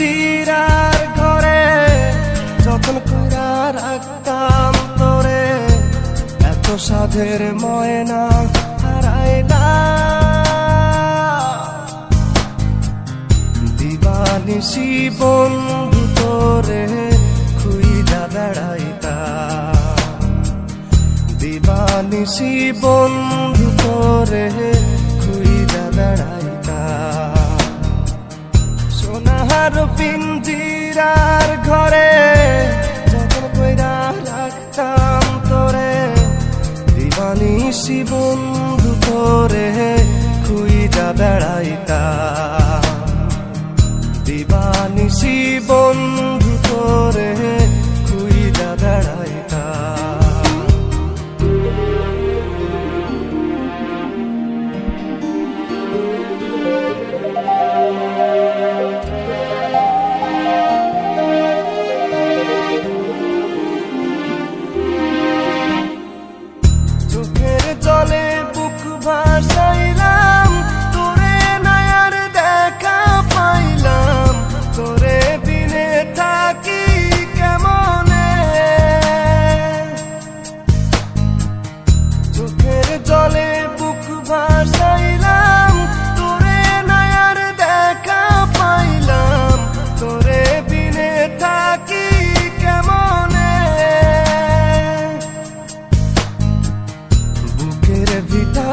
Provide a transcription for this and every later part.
পিঞ্জিরার ঘরে, যখন কইরা রাখতাম তোরে, এত সাধের ময়না হারাইলা দিবানিসি বন্ধু তোরে খুইজা বেড়াইতা। দিবানিসি বন্ধু তোরে সোনার পিঞ্জিরার ঘরে যখন কইরা রাখতাম তোরে দিবানি বন্ধু তোরে খুইজা বেড়াইতা দিবানি বন্ধু তোরে খুইজা বেড়াইতা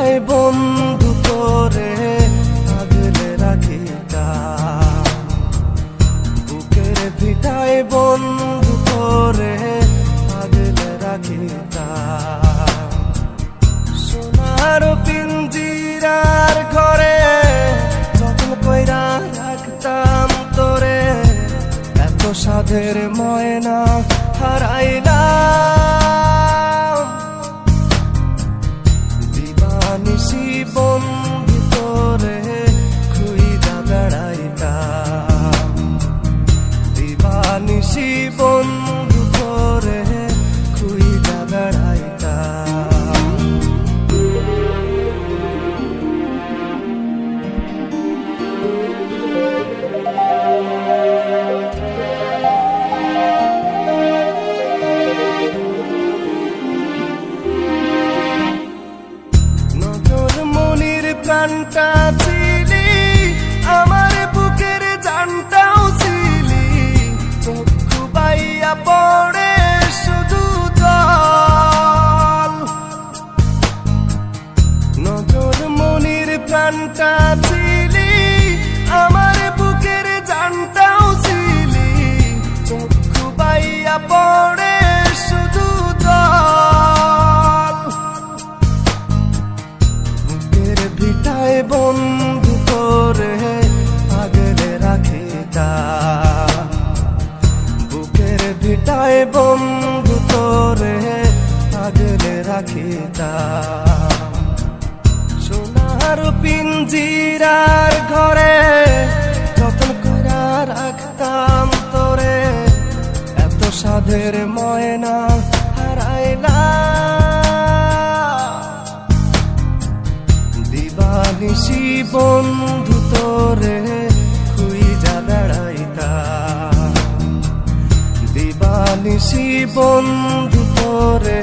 ভিটায় বন্ধু করে আগলে রাখিতা। বুকের ভিটায় বন্ধু করে আগলে রাখিতা। সোনার পিঞ্জিরার ঘরে যত্ন কইরা রাখতাম তোরে, এত সাধের ময়না হারাইলাম প্রাণটা ছিলি, আমার বুকের জানটাও ছিলি। চক্ষু বাইয়া পড়ে শুধু জল। নজর মনির প্রাণটা ছিলি বন্ধু করে আগলে রাখিতা বুকের ভিটায় বন্ধু তোরে আগলে রাখিতা সোনার পিঞ্জিরার ঘরে যতন করা রাখতাম তোরে, এত সাধের ময়না দিবানিসি বন্ধু তোরে খুইজা বেড়াইতা। দিবানিসি বন্ধু তোরে